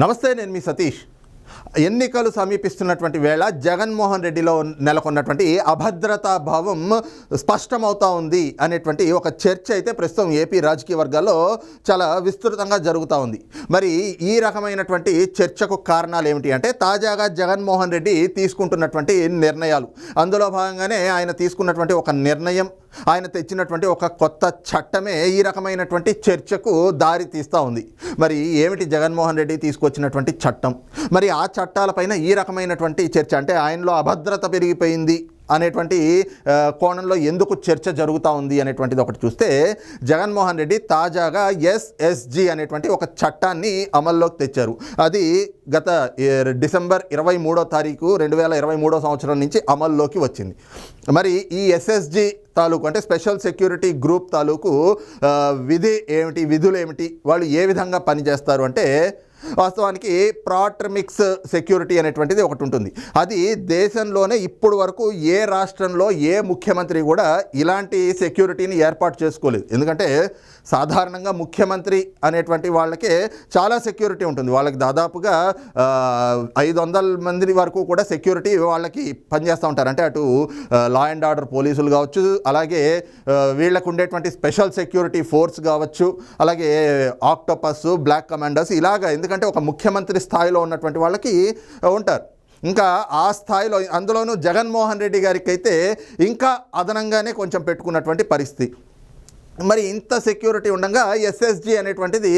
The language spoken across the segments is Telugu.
నమస్తే నేను మీ సతీష్. ఎన్నికలు సమీపిస్తున్నటువంటి వేళ జగన్మోహన్ రెడ్డిలో నెలకొన్నటువంటి అభద్రతా భావం స్పష్టమవుతా ఉంది అనేటువంటి ఒక చర్చ అయితే ప్రస్తుతం ఏపీ రాజకీయ వర్గాల్లో చాలా విస్తృతంగా జరుగుతూ ఉంది. మరి ఈ రకమైనటువంటి చర్చకు కారణాలు ఏమిటి అంటే తాజాగా జగన్మోహన్ రెడ్డి తీసుకుంటున్నటువంటి నిర్ణయాలు. అందులో భాగంగానే ఆయన తీసుకున్నటువంటి ఒక నిర్ణయం ఆయన తెచ్చినటువంటి ఒక కొత్త చట్టమే ఈ రకమైనటువంటి చర్చకు దారి తీస్తూ ఉంది. మరి ఏమిటి జగన్మోహన్ రెడ్డి తీసుకొచ్చినటువంటి చట్టం? మరి ఆ చట్టాలపైన ఈ రకమైనటువంటి చర్చ అంటే ఆయనలో అభద్రత పెరిగిపోయింది. అనేటువంటి కోణంలో ఎందుకు చర్చ జరుగుతూ ఉంది అనేటువంటిది ఒకటి చూస్తే జగన్మోహన్ రెడ్డి తాజాగా ఎస్ఎస్జి అనేటువంటి ఒక చట్టాన్ని అమల్లోకి తెచ్చారు. అది గత డిసెంబర్ ఇరవై మూడో తారీఖు రెండు వేల ఇరవై మూడో సంవత్సరం నుంచి అమల్లోకి వచ్చింది. మరి ఈ ఎస్ఎస్జి తాలూకు అంటే స్పెషల్ సెక్యూరిటీ గ్రూప్ తాలూకు విధి ఏమిటి విధులు ఏమిటి వాళ్ళు ఏ విధంగా పనిచేస్తారు అంటే వాస్తవానికి ప్రాట్రమిక్స్ సెక్యూరిటీ అనేటువంటిది ఒకటి ఉంటుంది. అది దేశంలోనే ఇప్పుడు వరకు ఏ రాష్ట్రంలో ఏ ముఖ్యమంత్రి కూడా ఇలాంటి సెక్యూరిటీని ఏర్పాటు చేసుకోలేదు. ఎందుకంటే సాధారణంగా ముఖ్యమంత్రి అనేటువంటి వాళ్ళకే చాలా సెక్యూరిటీ ఉంటుంది. వాళ్ళకి దాదాపుగా ఐదు వందల మంది వరకు కూడా సెక్యూరిటీ వాళ్ళకి పనిచేస్తూ ఉంటారు. అంటే అటు లా అండ్ ఆర్డర్ పోలీసులు కావచ్చు అలాగే వీళ్ళకు ఉండేటువంటి స్పెషల్ సెక్యూరిటీ ఫోర్స్ కావచ్చు అలాగే ఆక్టోపస్ బ్లాక్ కమాండర్స్ ఇలాగా ఎందుకంటే ఒక ముఖ్యమంత్రి స్థాయిలో ఉన్నటువంటి వాళ్ళకి ఉంటారు. ఇంకా ఆ స్థాయిలో అందులోనూ జగన్మోహన్ రెడ్డి గారికి అయితే ఇంకా అదనంగానే కొంచెం పెట్టుకున్నటువంటి పరిస్థితి. మరి ఇంత సెక్యూరిటీ ఉండగా ఎస్ఎస్జి అనేటువంటిది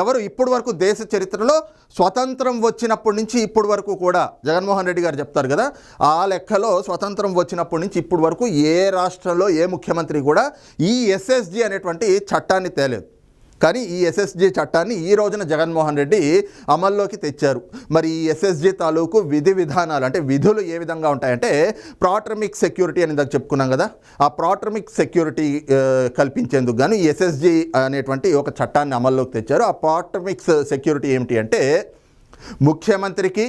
ఎవరు ఇప్పటి వరకు దేశ చరిత్రలో స్వతంత్రం వచ్చినప్పటి నుంచి ఇప్పటి వరకు కూడా జగన్మోహన్ రెడ్డి గారు చెప్తారు కదా ఆ లెక్కలో స్వతంత్రం వచ్చినప్పటి నుంచి ఇప్పటి వరకు ఏ రాష్ట్రంలో ఏ ముఖ్యమంత్రి కూడా ఈ ఎస్ఎస్జి అనేటువంటి చట్టాన్ని తేలేదు. కానీ ఈ ఎస్ఎస్జి చట్టాన్ని ఈ రోజున జగన్మోహన్ రెడ్డి అమల్లోకి తెచ్చారు. మరి ఈ ఎస్ఎస్జి తాలూకు విధి విధానాలు అంటే విధులు ఏ విధంగా ఉంటాయంటే ప్రాట్రమిక్ సెక్యూరిటీ అని ఇందాక చెప్పుకున్నాం కదా ఆ ప్రాట్రమిక్ సెక్యూరిటీ కల్పించేందుకు గాను ఈ ఎస్ఎస్జి అనేటువంటి ఒక చట్టాన్ని అమల్లోకి తెచ్చారు. ఆ ప్రాట్రమిక్స్ సెక్యూరిటీ ఏమిటి అంటే ముఖ్యమంత్రికి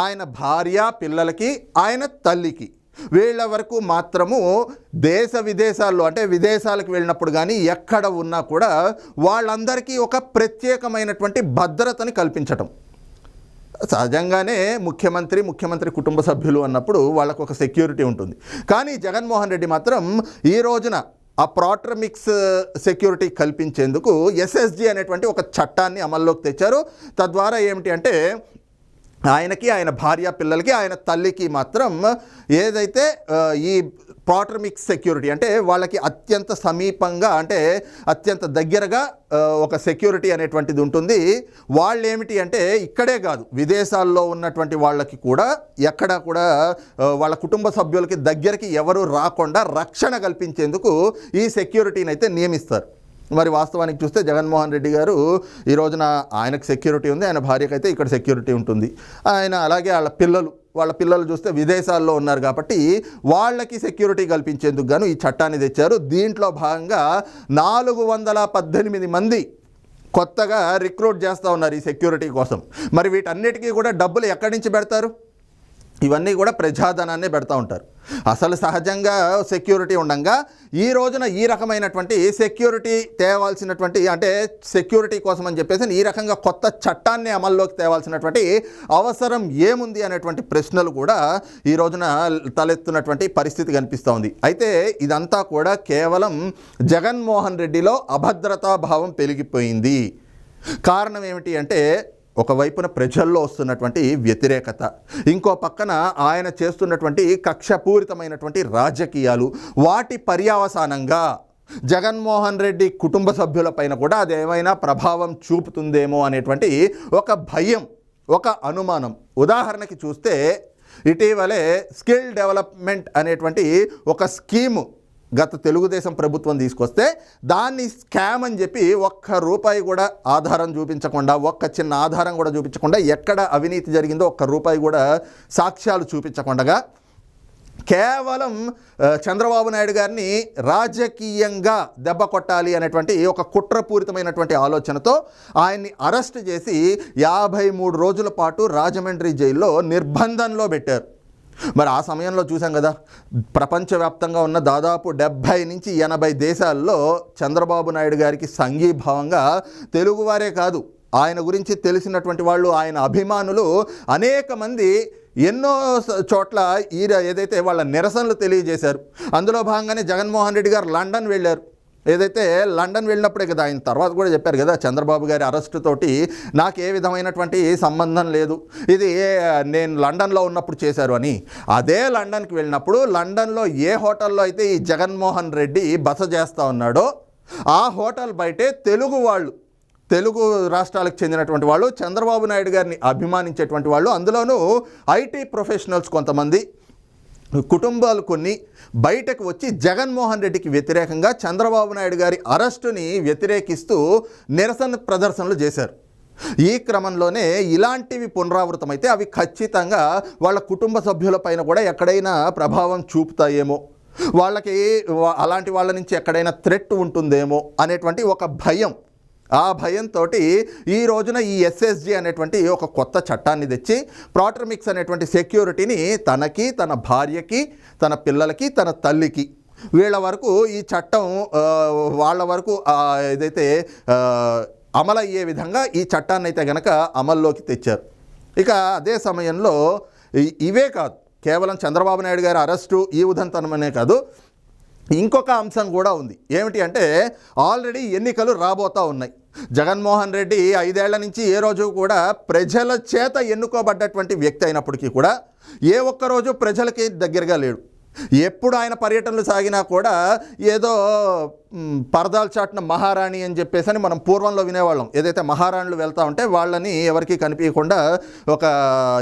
ఆయన భార్య పిల్లలకి ఆయన తల్లికి వీళ్ళ వరకు మాత్రము దేశ విదేశాల్లో అంటే విదేశాలకు వెళ్ళినప్పుడు కానీ ఎక్కడ ఉన్నా కూడా వాళ్ళందరికీ ఒక ప్రత్యేకమైనటువంటి భద్రతని కల్పించటం. సహజంగానే ముఖ్యమంత్రి ముఖ్యమంత్రి కుటుంబ సభ్యులు అన్నప్పుడు వాళ్ళకు ఒక సెక్యూరిటీ ఉంటుంది. కానీ జగన్మోహన్ రెడ్డి మాత్రం ఈ రోజున ఆ ప్రాట్రమిక్స్ సెక్యూరిటీ కల్పించేందుకు ఎస్ఎస్జి అనేటువంటి ఒక చట్టాన్ని అమల్లోకి తెచ్చారు. తద్వారా ఏమిటి అంటే ఆయనకి ఆయన భార్య పిల్లలకి ఆయన తల్లికి మాత్రం ఏదైతే ఈ ప్రాట్రమిక్ సెక్యూరిటీ అంటే వాళ్ళకి అత్యంత సమీపంగా అంటే అత్యంత దగ్గరగా ఒక సెక్యూరిటీ అనేటువంటిది ఉంటుంది. వాళ్ళు ఏమిటి అంటే ఇక్కడే కాదు విదేశాల్లో ఉన్నటువంటి వాళ్ళకి కూడా ఎక్కడ కూడా వాళ్ళ కుటుంబ సభ్యులకి దగ్గరికి ఎవరు రాకుండా రక్షణ కల్పించేందుకు ఈ సెక్యూరిటీని అయితే నియమిస్తారు. మరి వాస్తవానికి చూస్తే జగన్మోహన్ రెడ్డి గారు ఈ రోజున ఆయనకు సెక్యూరిటీ ఉంది ఆయన భార్యకైతే ఇక్కడ సెక్యూరిటీ ఉంటుంది. ఆయన అలాగే వాళ్ళ పిల్లలు వాళ్ళ పిల్లలు చూస్తే విదేశాల్లో ఉన్నారు కాబట్టి వాళ్ళకి సెక్యూరిటీ కల్పించేందుకు గాను ఈ చట్టాన్ని తెచ్చారు. దీంట్లో భాగంగా నాలుగు వందల పద్దెనిమిది మంది కొత్తగా రిక్రూట్ చేస్తూ ఉన్నారు ఈ సెక్యూరిటీ కోసం. మరి వీటన్నిటికీ కూడా డబ్బులు ఎక్కడి నుంచి పెడతారు? ఇవన్నీ కూడా ప్రజాధనాన్ని పెడతా ఉంటారు. అసలు సహజంగా సెక్యూరిటీ ఉండగా ఈ రోజున ఈ రకమైనటువంటి సెక్యూరిటీ తేవాల్సినటువంటి అంటే సెక్యూరిటీ కోసం అని చెప్పేసి ఈ రకంగా కొత్త చట్టాన్ని అమల్లోకి తేవాల్సినటువంటి అవసరం ఏముంది అనేటువంటి ప్రశ్నలు కూడా ఈ రోజున తలెత్తున్నటువంటి పరిస్థితి కనిపిస్తూ ఉంది. అయితే ఇదంతా కూడా కేవలం జగన్మోహన్ రెడ్డిలో అభద్రతా భావం పెరిగిపోయింది. కారణం ఏమిటి అంటే ఒకవైపున ప్రజల్లో వస్తున్నటువంటి వ్యతిరేకత ఇంకో పక్కన ఆయన చేస్తున్నటువంటి కక్షపూరితమైనటువంటి రాజకీయాలు. వాటి పర్యావసానంగా జగన్మోహన్ రెడ్డి కుటుంబ సభ్యులపైన కూడా అది ప్రభావం చూపుతుందేమో అనేటువంటి ఒక భయం ఒక అనుమానం. ఉదాహరణకి చూస్తే ఇటీవలే స్కిల్ డెవలప్మెంట్ అనేటువంటి ఒక స్కీము గత తెలుగుదేశం ప్రభుత్వం తీసుకొస్తే దాన్ని స్కామ్ అని చెప్పి ఒక్క రూపాయి కూడా ఆధారం చూపించకుండా ఒక్క చిన్న ఆధారం కూడా చూపించకుండా ఎక్కడ అవినీతి జరిగిందో ఒక్క రూపాయి కూడా సాక్ష్యాలు చూపించకుండా కేవలం చంద్రబాబు నాయుడు గారిని రాజకీయంగా దెబ్బ కొట్టాలి అనేటువంటి ఒక కుట్రపూరితమైనటువంటి ఆలోచనతో ఆయన్ని అరెస్ట్ చేసి యాభై మూడు రోజుల పాటు రాజమండ్రి జైల్లో నిర్బంధంలో పెట్టారు. మరి ఆ సమయంలో చూసాం కదా ప్రపంచవ్యాప్తంగా ఉన్న దాదాపు డెబ్భై నుంచి ఎనభై దేశాల్లో చంద్రబాబు నాయుడు గారికి సంఘీభావంగా తెలుగువారే కాదు ఆయన గురించి తెలిసినటువంటి వాళ్ళు ఆయన అభిమానులు అనేక మంది ఎన్నో చోట్ల ఈ ఏదైతే వాళ్ళ నిరసనలు తెలియజేశారు అందులో భాగంగానే జగన్మోహన్ రెడ్డి గారు లండన్ వెళ్ళారు. ఏదైతే లండన్ వెళ్ళినప్పుడే కదా ఆయన తర్వాత కూడా చెప్పారు కదా చంద్రబాబు గారి అరెస్ట్ తోటి నాకు ఏ విధమైనటువంటి సంబంధం లేదు. ఇది నేను లండన్లో ఉన్నప్పుడు చేశారు అని. అదే లండన్కి వెళ్ళినప్పుడు లండన్లో ఏ హోటల్లో అయితే ఈ జగన్మోహన్ రెడ్డి బస చేస్తూ ఉన్నాడో ఆ హోటల్ బయటే తెలుగు వాళ్ళు తెలుగు రాష్ట్రాలకు చెందినటువంటి వాళ్ళు చంద్రబాబు నాయుడు గారిని అభిమానించేటువంటి వాళ్ళు అందులోనూ ఐటీ ప్రొఫెషనల్స్ కొంతమంది. కుటుంబాలు కొన్ని బయటకు వచ్చి జగన్మోహన్ రెడ్డికి వ్యతిరేకంగా చంద్రబాబు నాయుడు గారి అరెస్టుని వ్యతిరేకిస్తూ నిరసన ప్రదర్శనలు చేశారు. ఈ క్రమంలోనే ఇలాంటివి పునరావృతమైతే అవి ఖచ్చితంగా వాళ్ళ కుటుంబ సభ్యులపైన కూడా ఎక్కడైనా ప్రభావం చూపుతాయేమో. వాళ్ళకి అలాంటి వాళ్ళ నుంచి ఎక్కడైనా థ్రెట్ ఉంటుందేమో అనేటువంటి ఒక భయం ఆ భయంతో ఈ రోజున ఈ ఎస్ఎస్జి అనేటువంటి ఒక కొత్త చట్టాన్ని తెచ్చి ప్రాటర్మిక్స్ అనేటువంటి సెక్యూరిటీని తనకి తన భార్యకి తన పిల్లలకి తన తల్లికి వీళ్ళ వరకు ఈ చట్టం వాళ్ళ వరకు ఏదైతే అమలు అమలయ్యే విధంగా ఈ చట్టాన్ని అయితే గనక అమల్లోకి తెచ్చారు. ఇక అదే సమయంలో ఇవే కాదు. కేవలం చంద్రబాబు నాయుడు గారి అరెస్టు ఈ ఉదంతనమనే కాదు. ఇంకొక అంశం కూడా ఉంది. ఏమిటి అంటే ఆల్రెడీ ఎన్నికలు రాబోతూ ఉన్నాయి. జగన్మోహన్ రెడ్డి ఐదేళ్ళ నుంచి ఏ రోజు కూడా ప్రజల చేత ఎన్నుకోబడ్డటువంటి వ్యక్తి అయినప్పటికీ కూడా ఏ ఒక్క రోజు ప్రజలకి దగ్గరగా లేడు. ఎప్పుడు ఆయన పర్యటనలు సాగినా కూడా ఏదో పరదాలు చాటున మహారాణి అని చెప్పేసి అని మనం పూర్వంలో వినేవాళ్ళం. ఏదైతే మహారాణులు వెళ్తా ఉంటే వాళ్ళని ఎవరికి కనిపించకుండా ఒక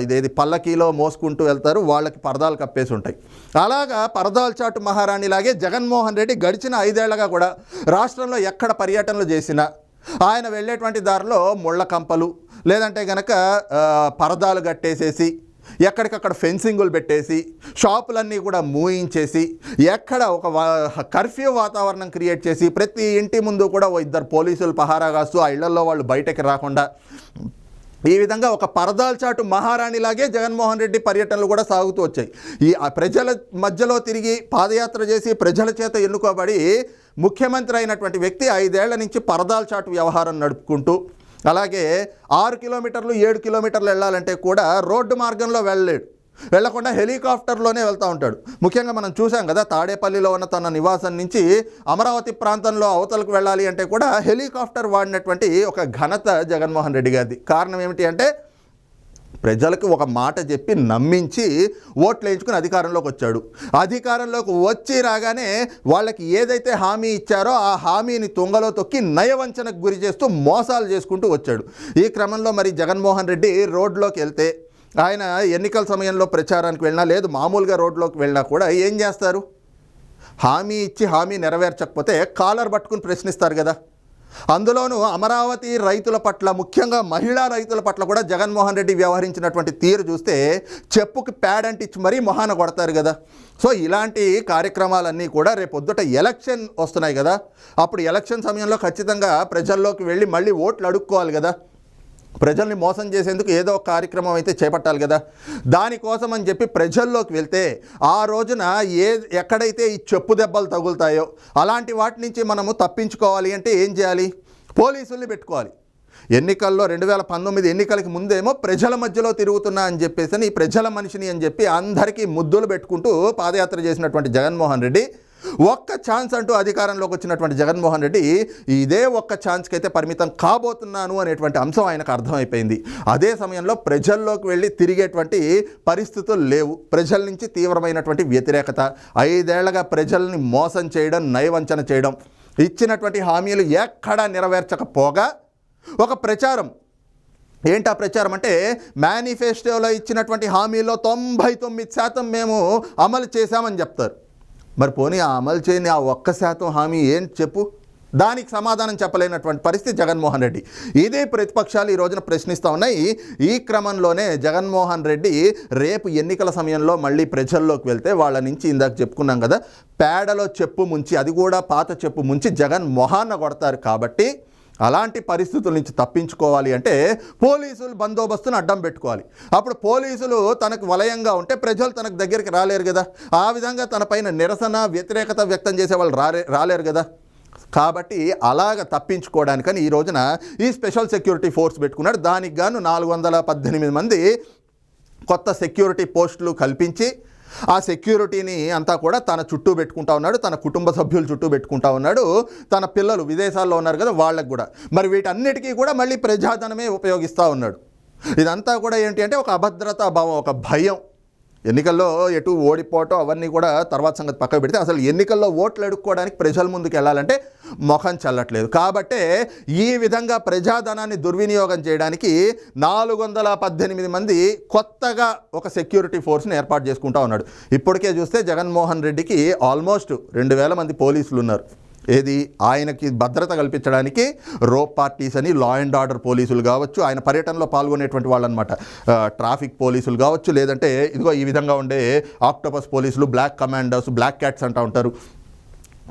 ఇదేది పల్లకీలో మోసుకుంటూ వెళ్తారు వాళ్ళకి పరదాలు కప్పేసి ఉంటాయి. అలాగా పరదాలు చాటు మహారాణిలాగే జగన్మోహన్ రెడ్డి గడిచిన ఐదేళ్ళగా కూడా రాష్ట్రంలో ఎక్కడ పర్యటనలు చేసినా ఆయన వెళ్ళేటువంటి దారిలో ముళ్ళ కంపలు లేదంటే గనక పరదాలు కట్టేసేసి ఎక్కడికక్కడ ఫెన్సింగులు పెట్టేసి షాపులన్నీ కూడా మూయించేసి ఎక్కడ ఒక వా- కర్ఫ్యూ వాతావరణం క్రియేట్ చేసి ప్రతి ఇంటి ముందు కూడా ఓ ఇద్దరు పోలీసులు పహారా కాస్తూ ఆ ఇళ్ళలో వాళ్ళు బయటకి రాకుండా ఈ విధంగా ఒక పరదాల చాటు మహారాణిలాగే జగన్మోహన్ రెడ్డి పర్యటనలు కూడా సాగుతూ వచ్చాయి. ఈ ఆ ప్రజల మధ్యలో తిరిగి పాదయాత్ర చేసి ప్రజల చేత ఎన్నుకోబడి ముఖ్యమంత్రి అయినటువంటి వ్యక్తి ఐదేళ్ళ నుంచి పరదాల చాటు వ్యవహారం నడుపుకుంటూ అలాగే ఆరు కిలోమీటర్లు ఏడు కిలోమీటర్లు వెళ్ళాలంటే కూడా రోడ్డు మార్గంలో వెళ్ళలేడు. వెళ్ళకుండా హెలికాప్టర్లోనే వెళ్తూ ఉంటాడు. ముఖ్యంగా మనం చూసాం కదా తాడేపల్లిలో ఉన్న తన నివాసం నుంచి అమరావతి ప్రాంతంలో అవతలకు వెళ్ళాలి అంటే కూడా హెలికాప్టర్ వాడినటువంటి ఒక ఘనత జగన్మోహన్ రెడ్డి గారిది. కారణం ఏమిటి అంటే ప్రజలకు ఒక మాట చెప్పి నమ్మించి ఓట్లు వేయించుకుని అధికారంలోకి వచ్చాడు. అధికారంలోకి వచ్చి రాగానే వాళ్ళకి ఏదైతే హామీ ఇచ్చారో ఆ హామీని తుంగలో తొక్కి నయవంచనకు గురి చేస్తూ మోసాలు చేసుకుంటూ వచ్చాడు. ఈ క్రమంలో మరి జగన్మోహన్ రెడ్డి రోడ్లోకి వెళ్తే ఆయన ఎన్నికల సమయంలో ప్రచారానికి వెళ్ళినా లేదు మామూలుగా రోడ్లోకి వెళ్ళినా కూడా ఏం చేస్తారు? హామీ ఇచ్చి హామీ నెరవేర్చకపోతే కాలర్ పట్టుకుని ప్రశ్నిస్తారు కదా. అందులోనూ అమరావతి రైతుల పట్ల ముఖ్యంగా మహిళా రైతుల పట్ల కూడా జగన్మోహన్ రెడ్డి వ్యవహరించినటువంటి తీరు చూస్తే చెప్పుకి ప్యాడ్ మరీ మొహాన కొడతారు కదా. సో ఇలాంటి కార్యక్రమాలన్నీ కూడా రేపొద్దుట ఎలక్షన్ వస్తున్నాయి కదా. అప్పుడు ఎలక్షన్ సమయంలో ఖచ్చితంగా ప్రజల్లోకి వెళ్ళి మళ్ళీ ఓట్లు అడుక్కోవాలి కదా. ప్రజల్ని మోసం చేసేందుకు ఏదో ఒక కార్యక్రమం అయితే చేపట్టాలి కదా. దానికోసం అని చెప్పి ప్రజల్లోకి వెళ్తే ఆ రోజున ఏ ఎక్కడైతే ఈ చెప్పు దెబ్బలు తగులుతాయో అలాంటి వాటి నుంచి మనము తప్పించుకోవాలి అంటే ఏం చేయాలి? పోలీసుల్ని పెట్టుకోవాలి. ఎన్నికల్లో రెండు వేల పంతొమ్మిది ఎన్నికలకి ముందేమో ప్రజల మధ్యలో తిరుగుతున్నా అని చెప్పేసి ఈ ప్రజల మనిషిని అని చెప్పి అందరికీ ముద్దులు పెట్టుకుంటూ పాదయాత్ర చేసినటువంటి జగన్మోహన్ రెడ్డి ఒక్క ఛాన్స్ అంటూ అధికారంలోకి వచ్చినటువంటి జగన్మోహన్ రెడ్డి ఇదే ఒక్క ఛాన్స్కి అయితే పరిమితం కాబోతున్నాను అనేటువంటి అంశం ఆయనకు అర్థమైపోయింది. అదే సమయంలో ప్రజల్లోకి వెళ్ళి తిరిగేటువంటి పరిస్థితులు లేవు. ప్రజల నుంచి తీవ్రమైనటువంటి వ్యతిరేకత ఐదేళ్ళగా ప్రజల్ని మోసం చేయడం నయవంచన చేయడం ఇచ్చినటువంటి హామీలు ఎక్కడా నెరవేర్చకపోగా ఒక ప్రచారం. ఏంటి ఆ ప్రచారం అంటే మేనిఫెస్టోలో ఇచ్చినటువంటి హామీలో తొంభై తొమ్మిది శాతం మేము అమలు చేశామని చెప్తారు. మరి పోనీ ఆ అమలు చేయని ఆ ఒక్క శాతం హామీ ఏంటి చెప్పు? దానికి సమాధానం చెప్పలేనటువంటి పరిస్థితి జగన్మోహన్ రెడ్డి. ఇదే ప్రతిపక్షాలు ఈ రోజున ప్రశ్నిస్తూ ఉన్నాయి. ఈ క్రమంలోనే జగన్మోహన్ రెడ్డి రేపు ఎన్నికల సమయంలో మళ్ళీ ప్రజల్లోకి వెళ్తే వాళ్ళ నుంచి ఇందాక చెప్పుకున్నాం కదా పేడలో చెప్పు ముంచి అది కూడా పాత చెప్పు ముంచి జగన్ మొహాన్న కొడతారు కాబట్టి అలాంటి పరిస్థితుల నుంచి తప్పించుకోవాలి అంటే పోలీసులు బందోబస్తును అడ్డం పెట్టుకోవాలి. అప్పుడు పోలీసులు తనకు వలయంగా ఉంటే ప్రజలు తనకు దగ్గరికి రాలేరు కదా. ఆ విధంగా తనపైన నిరసన వ్యతిరేకత వ్యక్తం చేసే వాళ్ళు రాలే రాలేరు కదా. కాబట్టి అలాగ తప్పించుకోవడానికని ఈ రోజున ఈ స్పెషల్ సెక్యూరిటీ ఫోర్స్ పెట్టుకున్నాడు. దానికి గాను నాలుగు వందల పద్దెనిమిది మంది కొత్త సెక్యూరిటీ పోస్టులు కల్పించి ఆ సెక్యూరిటీని అంతా కూడా తన చుట్టూ పెట్టుకుంటా ఉన్నాడు తన కుటుంబ సభ్యుల చుట్టూ పెట్టుకుంటా ఉన్నాడు తన పిల్లలు విదేశాల్లో ఉన్నారు కదా వాళ్ళకు కూడా. మరి వీటన్నిటికీ కూడా మళ్ళీ ప్రజాధనమే ఉపయోగిస్తూ ఉన్నాడు. ఇదంతా కూడా ఏంటి అంటే ఒక అభద్రతా భావం ఒక భయం. ఎన్నికల్లో ఎటు ఓడిపోవటం అవన్నీ కూడా తర్వాత సంగతి పక్కకు పెడితే అసలు ఎన్నికల్లో ఓట్లు అడుక్కోవడానికి ప్రజల ముందుకు వెళ్ళాలంటే మొఖం చల్లట్లేదు. కాబట్టే ఈ విధంగా ప్రజాధనాన్ని దుర్వినియోగం చేయడానికి నాలుగు వందల పద్దెనిమిది మంది కొత్తగా ఒక సెక్యూరిటీ ఫోర్స్ని ఏర్పాటు చేసుకుంటా ఉన్నాడు. ఇప్పటికే చూస్తే జగన్మోహన్ రెడ్డికి ఆల్మోస్ట్ రెండు వేల మంది పోలీసులు ఉన్నారు ఏది? ఆయనకి భద్రత కల్పించడానికి రో పార్టీస్ అని లా అండ్ ఆర్డర్ పోలీసులు కావచ్చు ఆయన పర్యటనలో పాల్గొనేటువంటి వాళ్ళనమాట. అనమాట ట్రాఫిక్ పోలీసులు కావచ్చు లేదంటే ఇదిగో ఈ విధంగా ఉండే ఆక్టోపస్ పోలీసులు బ్లాక్ కమాండర్స్ బ్లాక్ క్యాట్స్ అంటూ ఉంటారు.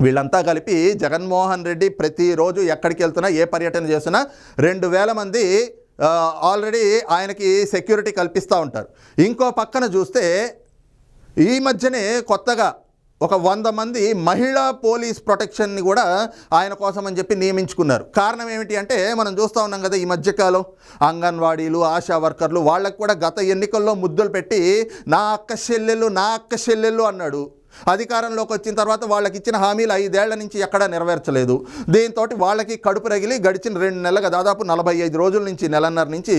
వీళ్ళంతా కలిపి జగన్మోహన్ రెడ్డి ప్రతిరోజు ఎక్కడికి వెళ్తున్నా ఏ పర్యటన చేసినా రెండు వేల మంది ఆల్రెడీ ఆయనకి సెక్యూరిటీ కల్పిస్తూ ఉంటారు. ఇంకో పక్కన చూస్తే ఈ మధ్యనే కొత్తగా ఒక వంద మంది మహిళా పోలీస్ ప్రొటెక్షన్ని కూడా ఆయన కోసం అని చెప్పి నియమించుకున్నారు. కారణం ఏమిటి అంటే మనం చూస్తూ ఉన్నాం కదా ఈ మధ్యకాలం. అంగన్వాడీలు ఆశా వర్కర్లు వాళ్ళకు కూడా గత ఎన్నికల్లో ముద్దులు పెట్టి నా అక్క చెల్లెళ్ళు నా అక్క చెల్లెళ్ళు అన్నాడు. అధికారంలోకి వచ్చిన తర్వాత వాళ్ళకి ఇచ్చిన హామీలు ఐదేళ్ళ నుంచి ఎక్కడా నెరవేర్చలేదు. దీంతో వాళ్ళకి కడుపు రగిలి గడిచిన రెండు నెలలుగా దాదాపు నలభై ఐదు రోజుల నుంచి నెలన్నర నుంచి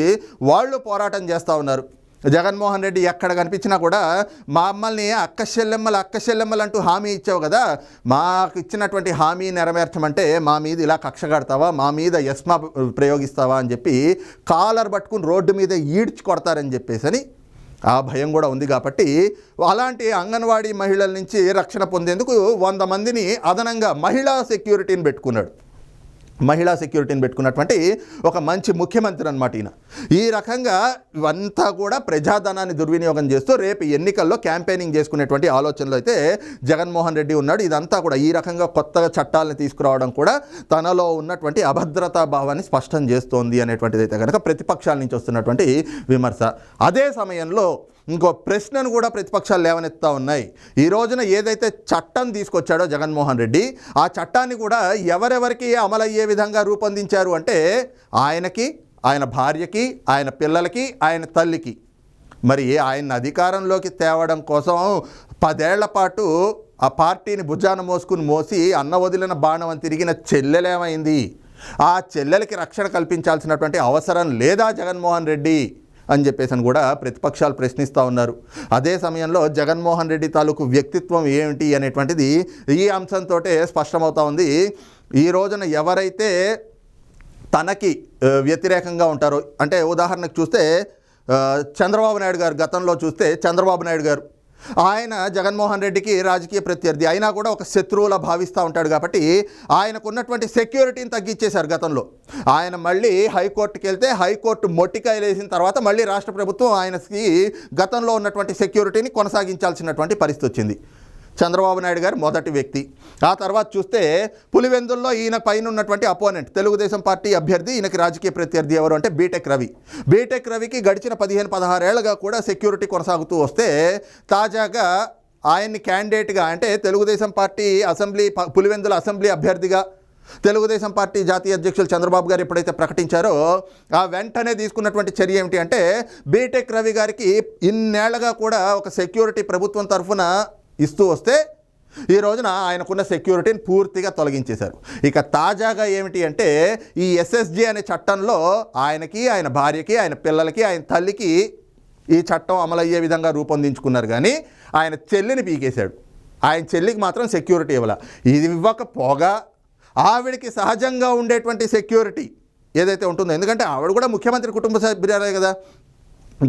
వాళ్ళు పోరాటం చేస్తూ ఉన్నారు. జగన్మోహన్ రెడ్డి ఎక్కడ కనిపించినా కూడా మమ్మల్ని అక్క చెల్లెమ్మలు అక్క చెల్లెమ్మలు అంటూ హామీ ఇచ్చావు కదా మాకు ఇచ్చినటువంటి హామీ నెరవేర్చమంటే మా మీద ఇలా కక్ష కడతావా మా మీద యస్మా ప్రయోగిస్తావా అని చెప్పి కాలర్ పట్టుకుని రోడ్డు మీద ఈడ్చి కొడతారని చెప్పేసి అని ఆ భయం కూడా ఉంది కాబట్టి అలాంటి అంగన్వాడీ మహిళల నుంచి రక్షణ పొందేందుకు వంద మందిని అదనంగా మహిళా సెక్యూరిటీని పెట్టుకున్నాడు. మహిళా సెక్యూరిటీని పెట్టుకున్నటువంటి ఒక మంచి ముఖ్యమంత్రి అనమాట ఈయన. ఈ రకంగా ఇవంతా కూడా ప్రజాధనాన్ని దుర్వినియోగం చేస్తూ రేపు ఎన్నికల్లో క్యాంపెయినింగ్ చేసుకునేటువంటి ఆలోచనలు అయితే జగన్మోహన్ రెడ్డి ఉన్నాడు. ఇదంతా కూడా ఈ రకంగా కొత్తగా చట్టాలను తీసుకురావడం కూడా తనలో ఉన్నటువంటి అభద్రతా భావాన్ని స్పష్టం చేస్తోంది అనేటువంటిది అయితే కనుక ప్రతిపక్షాల నుంచి వస్తున్నటువంటి విమర్శ. అదే సమయంలో ఇంకో ప్రశ్నను కూడా ప్రతిపక్షాలు లేవనెత్తా ఉన్నాయి. ఈ రోజున ఏదైతే చట్టం తీసుకొచ్చాడో జగన్మోహన్ రెడ్డి ఆ చట్టాన్ని కూడా ఎవరెవరికి అమలయ్యే విధంగా రూపొందించారు అంటే ఆయనకి ఆయన భార్యకి ఆయన పిల్లలకి ఆయన తల్లికి. మరి ఆయన అధికారంలోకి తేవడం కోసం పదేళ్ళ పాటు ఆ పార్టీని భుజాన మోసుకుని మోసి అన్న వదిలిన బాణం అని తిరిగిన చెల్లెలేమైంది? ఆ చెల్లెలకి రక్షణ కల్పించాల్సినటువంటి అవసరం లేదా జగన్మోహన్ రెడ్డి? అని చెప్పేసి అని కూడా ప్రతిపక్షాలు ప్రశ్నిస్తూ ఉన్నారు. అదే సమయంలో జగన్మోహన్ రెడ్డి తాలూకు వ్యక్తిత్వం ఏమిటి అనేటువంటిది ఈ అంశంతో స్పష్టమవుతా ఉంది. ఈ రోజున ఎవరైతే తనకి వ్యతిరేకంగా ఉంటారో అంటే ఉదాహరణకు చూస్తే చంద్రబాబు నాయుడు గారు గతంలో చూస్తే చంద్రబాబు నాయుడు గారు ఆయన జగన్మోహన్ రెడ్డికి రాజకీయ ప్రత్యర్థి. అయినా కూడా ఒక శత్రువులా భావిస్తూ ఉంటాడు కాబట్టి ఆయనకు ఉన్నటువంటి సెక్యూరిటీని తగ్గించేశారు గతంలో. ఆయన మళ్ళీ హైకోర్టుకి వెళ్తే హైకోర్టు మొట్టికాయలు వేసిన తర్వాత మళ్ళీ రాష్ట్ర ప్రభుత్వం ఆయనకి గతంలో ఉన్నటువంటి సెక్యూరిటీని కొనసాగించాల్సినటువంటి పరిస్థితి వచ్చింది. చంద్రబాబు నాయుడు గారు మొదటి వ్యక్తి. ఆ తర్వాత చూస్తే పులివెందుల్లో ఈయన పైన ఉన్నటువంటి అపోనెంట్. తెలుగుదేశం పార్టీ అభ్యర్థి ఈయనకి రాజకీయ ప్రత్యర్థి ఎవరు అంటే బీటెక్ రవి. బీటెక్ రవికి గడిచిన పదిహేను పదహారేళ్ళుగా కూడా సెక్యూరిటీ కొనసాగుతూ వస్తే తాజాగా ఆయన్ని క్యాండిడేట్గా అంటే తెలుగుదేశం పార్టీ అసెంబ్లీ ప- పులివెందుల అసెంబ్లీ అభ్యర్థిగా తెలుగుదేశం పార్టీ జాతీయ అధ్యక్షులు చంద్రబాబు గారు ఎప్పుడైతే ప్రకటించారో ఆ వెంటనే తీసుకున్నటువంటి చర్య ఏమిటి అంటే బీటెక్ రవి గారికి ఇన్నేళ్ళుగా కూడా ఒక సెక్యూరిటీ ప్రభుత్వం తరఫున ఇస్తూ వస్తే ఈ రోజున ఆయనకున్న సెక్యూరిటీని పూర్తిగా తొలగించేశారు. ఇక తాజాగా ఏమిటి అంటే ఈ ఎస్ఎస్జి అనే చట్టంలో ఆయనకి ఆయన భార్యకి ఆయన పిల్లలకి ఆయన తల్లికి ఈ చట్టం అమలయ్యే విధంగా రూపొందించుకున్నారు కానీ ఆయన చెల్లిని పీకేశాడు. ఆయన చెల్లికి మాత్రం సెక్యూరిటీ ఇవ్వాల. ఇది ఇవ్వకపోగా ఆవిడకి సహజంగా ఉండేటువంటి సెక్యూరిటీ ఏదైతే ఉంటుందో ఎందుకంటే ఆవిడ కూడా ముఖ్యమంత్రి కుటుంబ సభ్యురాలే కదా.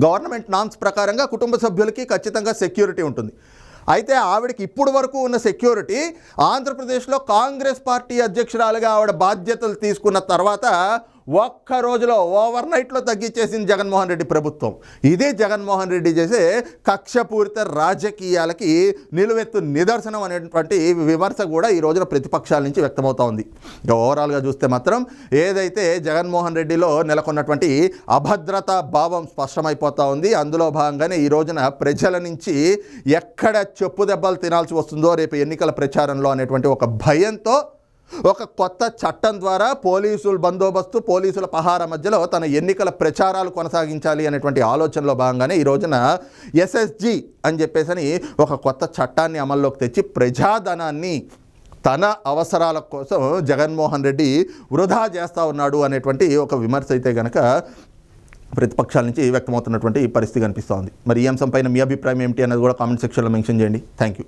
గవర్నమెంట్ నామ్స్ ప్రకారంగా కుటుంబ సభ్యులకి ఖచ్చితంగా సెక్యూరిటీ ఉంటుంది. అయితే ఆవిడకి ఇప్పుడు వరకు ఉన్న సెక్యూరిటీ ఆంధ్రప్రదేశ్లో కాంగ్రెస్ పార్టీ అధ్యక్షురాలుగా ఆవిడ బాధ్యతలు తీసుకున్న తర్వాత ఒక్క రోజులో ఓవర్ నైట్లో తగ్గించేసింది జగన్మోహన్ రెడ్డి ప్రభుత్వం. ఇదే జగన్మోహన్ రెడ్డి చేసే కక్షపూరిత రాజకీయాలకి నిలువెత్తు నిదర్శనం అనేటువంటి విమర్శ కూడా ఈ రోజున ప్రతిపక్షాల నుంచి వ్యక్తమవుతా ఉంది. ఇక ఓవరాల్గా చూస్తే మాత్రం ఏదైతే జగన్మోహన్ రెడ్డిలో నెలకొన్నటువంటి అభద్రతా భావం స్పష్టమైపోతా ఉంది. అందులో భాగంగానే ఈ రోజున ప్రజల నుంచి ఎక్కడ చెప్పు దెబ్బలు తినాల్సి వస్తుందో రేపు ఎన్నికల ప్రచారంలో అనేటువంటి ఒక భయంతో ఒక కొత్త చట్టం ద్వారా పోలీసుల బందోబస్తు పోలీసుల పహార మధ్యలో తన ఎన్నికల ప్రచారాలు కొనసాగించాలి అనేటువంటి ఆలోచనలో భాగంగానే ఈ రోజున ఎస్ఎస్జి అని చెప్పేసి ఒక కొత్త చట్టాన్ని అమల్లోకి తెచ్చి ప్రజాధనాన్ని తన అవసరాల కోసం జగన్మోహన్ రెడ్డి వృధా చేస్తూ ఉన్నాడు అనేటువంటి ఒక విమర్శ అయితే కనుక ప్రతిపక్షాల నుంచి వ్యక్తమవుతున్నటువంటి పరిస్థితి కనిపిస్తూ ఉంది మరి ఈ అంశంపైన మీ అభిప్రాయం ఏమిటి అనేది కూడా కామెంట్ సెక్షన్లో మెన్షన్ చేయండి. Thank you